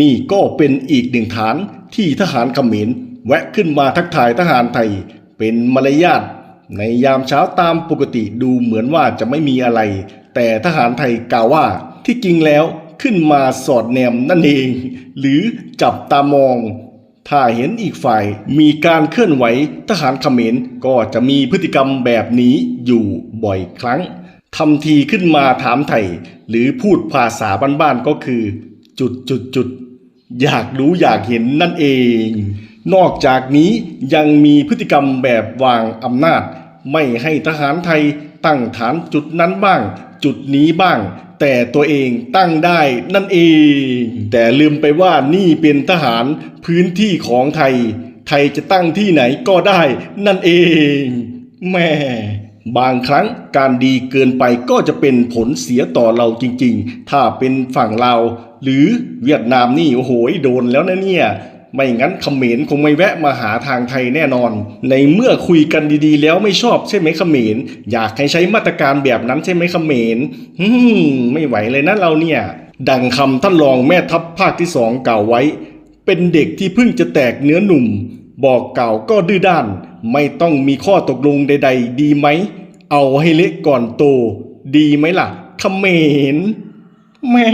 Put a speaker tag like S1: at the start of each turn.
S1: นี่ก็เป็นอีกหนึ่งฐานที่ทหารเขมรแวะขึ้นมาทักทายทหารไทย เป็นมารยาทในยามเช้าตามปกติดูเหมือนว่าจะไม่มีอะไร แต่ทหารไทยกล่าวว่าที่จริงแล้วขึ้นมาสอดแนมนั่นเอง หรือจับตามอง ถ้าเห็นอีกฝ่ายมีการเคลื่อนไหวทหารเขมรก็จะมีพฤติกรรมแบบนี้อยู่บ่อยครั้งทำทีขึ้นมาถามไทย หรือพูดภาษาบ้านๆก็คือ จุดจุดจุดอยากรู้อยากเห็นนั่นเอง นอกจากนี้ยังมีพฤติกรรมแบบวางอำนาจ ไม่ให้ทหารไทยตั้งฐานจุดนั้นบ้าง จุดนี้บ้าง แต่ตัวเองตั้งได้นั่นเอง แต่ลืมไปว่านี่เป็นทหารพื้นที่ของไทย ไทยจะตั้งที่ไหนก็ได้นั่นเองแม่ บางครั้งการดีเกินไปก็จะเป็นผลเสียต่อเราจริงๆ ถ้าเป็นฝั่งเราหรือเวียดนามนี่โอ้โหโดนแล้วนะเนี่ย ไม่งั้นเขมรคงไม่แวะมาหาทางไทยแน่นอน ในเมื่อคุยกันดีๆ แล้วไม่ชอบใช่ไหมเขมร อยากให้ใช้มาตรการแบบนั้นใช่ไหมเขมรฮึมไม่ไหวเลยนะเราเนี่ย ดังคำท่านรองแม่ทัพภาคที่สองกล่าวไว้ เป็นเด็กที่เพิ่งจะแตกเนื้อหนุ่ม บอกเก่าก็ดื้อด้าน ไม่ต้องมีข้อตกลงใด ๆ ดีไหม เอาให้เละก่อนโต ดีไหมล่ะเขมรแม่